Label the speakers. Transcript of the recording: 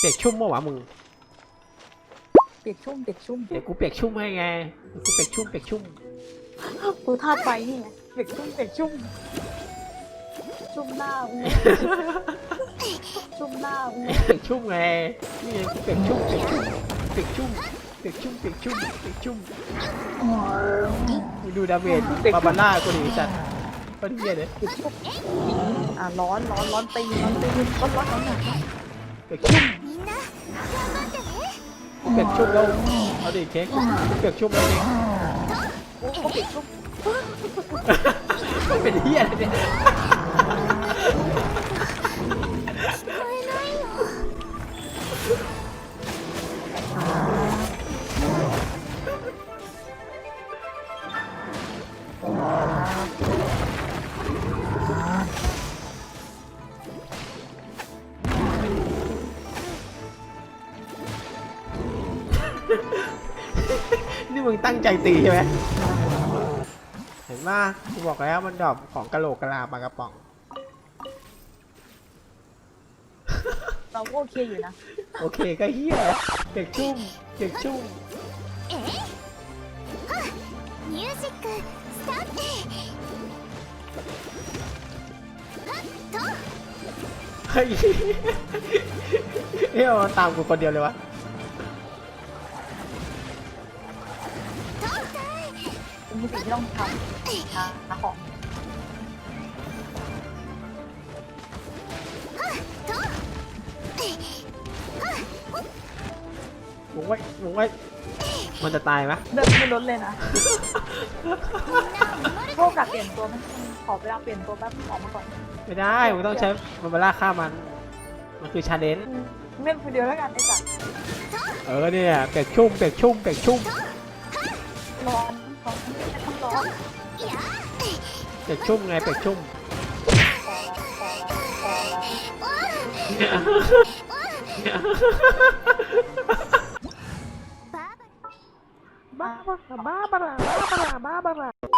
Speaker 1: เปียกชุ่มเมื่อวะมึง
Speaker 2: เปียกชุ่มเปียกชุ่ม
Speaker 1: เดี๋ยวกูเปียกชุ่มให้ไงเดี๋ยวกูเปียกชุ่มเปียกชุ่ม
Speaker 2: กูธาตุไฟนี่ไงเปียกชุ่มเปียกชุ่ม ชุ่มหน้ามึงชุ่มหน้ามึง
Speaker 1: เปียกชุ่มไง นี่ไงกูเปียกชุ่มเปียกชุ่มเปียกชุ่มเปียกชุ่มเปียกชุ่มเปียกชุ่มมึงดูดาเมจบาบาร่ากูดิสัตว์ก็เฮียเลย
Speaker 2: เปียกชุ่มอะร้อนร้อนร้อนตีร้อนตีร้อนร้อนร้อนหนัก
Speaker 1: เปียกชุ่มเปียกชุ่มแล้วเอาดิเค้กเปียกชุ่มแล้ว
Speaker 2: ดิเปียกชุ่ม
Speaker 1: เป็นเฮียอะไรเนี่ย นี่มึงตั้งใจตีใช่ไหมเห็นป่ะกูบอกแล้วมันดรอปของกะโหลกกะลาปลากระป๋อง
Speaker 2: เราก็โอเคอยู่นะ
Speaker 1: โอเคก็เฮียเปียกชุ่มเปียกชุ่ม
Speaker 3: えはっミュージックスタートはっと
Speaker 1: เฮ้ยเฮ้ยมันตามกูคนเดียวเลยวะ
Speaker 2: เป็นสิ่งที่ต้องทำหาหาของ
Speaker 3: と
Speaker 1: มึงไว้มึงไว้มันจะตายไหม
Speaker 2: เดินไม่ลดเลยนะโทษกับเปลี่ยนตัวไหมขอเวลาเปลี่ยนตัวแป๊บออกมาก่อน
Speaker 1: ไม่ได้มึงต้องใช้มันเวลาฆ่ามัน มันคือชาเลนจ์
Speaker 2: เล่นคนเดียวแล้วกันไอ้สัตว์
Speaker 1: เออเนี่ยเปียกชุ่มเปียกชุ่มเปียกชุ่ม
Speaker 2: ร้อน ของนี้จะต้องร้อ
Speaker 3: ง
Speaker 1: เป็ดชุ่มไงเป็ดชุ่มบ้าบ้าบ้าบ้าบ้าบ้าบ้า